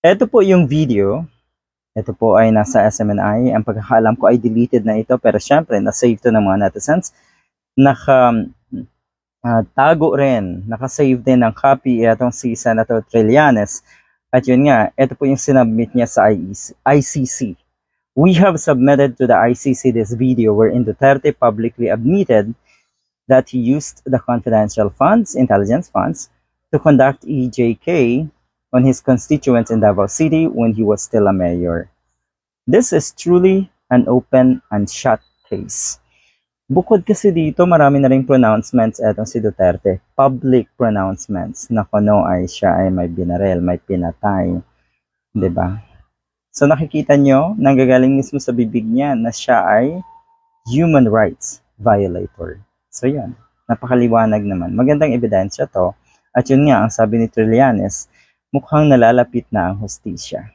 Ito po yung video. Ito po ay nasa SMNI. Ang pagkakaalam ko ay deleted na ito pero syempre na-save to ng mga netizens. Naka ah, tago rin, naka-save din ng copy itong si Senator Trillanes. At yun nga, ito po yung sinubmit niya sa ICC. We have submitted to the ICC this video wherein Duterte publicly admitted that he used the confidential funds, intelligence funds, to conduct EJK on his constituents in Davao City when he was still a mayor. This is truly an open and shut case. Bukod kasi dito, marami na rin pronouncements etong si Duterte. Public pronouncements na kuno ay siya ay may binarel, may pinatay. ba? So nakikita nyo, nanggagaling mismo sa bibig niya na siya ay human rights violator. So yan, napakaliwanag naman. Magandang ebidensya to. At yun nga, ang sabi ni Trillanes, mukhang nalalapit na ang hustisya.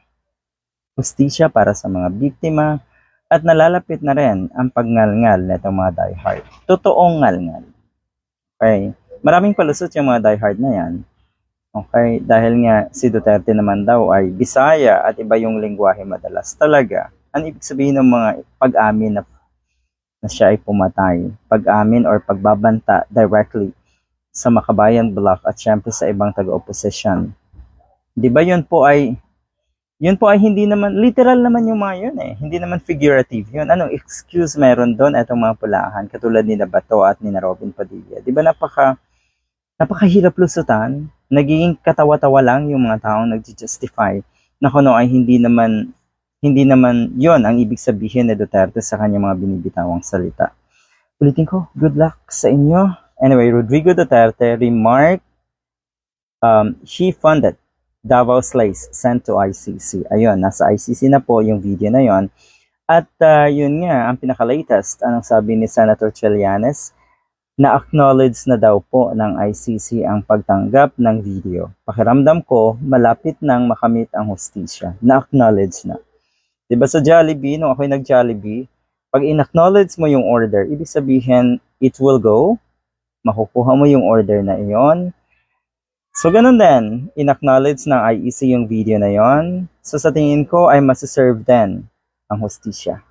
Hustisya para sa mga biktima at nalalapit na rin ang pagngalngal na itong mga diehard. Totoong ngalngal. Okay? Maraming palusot yung mga diehard na yan. Okay? Dahil nga si Duterte naman daw ay Bisaya at iba yung lingwahe madalas. Talaga, ang ibig sabihin ng mga pag-amin na, na siya ay pumatay, pag-amin or pagbabanta directly sa Makabayan Block at syempre sa ibang taga-opposition. Di ba yun po ay yun po ay hindi naman, literal naman yung mga yun eh. Hindi naman figurative yun. Anong excuse meron doon itong mga pulahan, katulad ni na Bato at ni Robin Padilla. Di ba napaka, napakahirap lusutan, nagiging katawa-tawa lang yung mga taong nag-justify na kuno ay hindi naman, hindi naman yon ang ibig sabihin ni Duterte sa kanyang mga binibitawang salita. Ulitin ko, good luck sa inyo. Anyway, Rodrigo Duterte remarked um, he funded Davao Slice sent to ICC. Ayun, nasa ICC na po yung video na yon. At uh, yun nga, ang pinaka-latest, anong sabi ni Senator Trillanes, na-acknowledge na daw po ng ICC ang pagtanggap ng video. Pakiramdam ko, malapit nang makamit ang hustisya. Na-acknowledge na. Diba sa Jollibee, nung ako'y nag-Jollibee, pag in-acknowledge mo yung order, ibig sabihin, it will go, makukuha mo yung order na iyon, So, ganun din, in-acknowledge ng IEC yung video na yon. So, sa tingin ko ay masiserve din ang hustisya.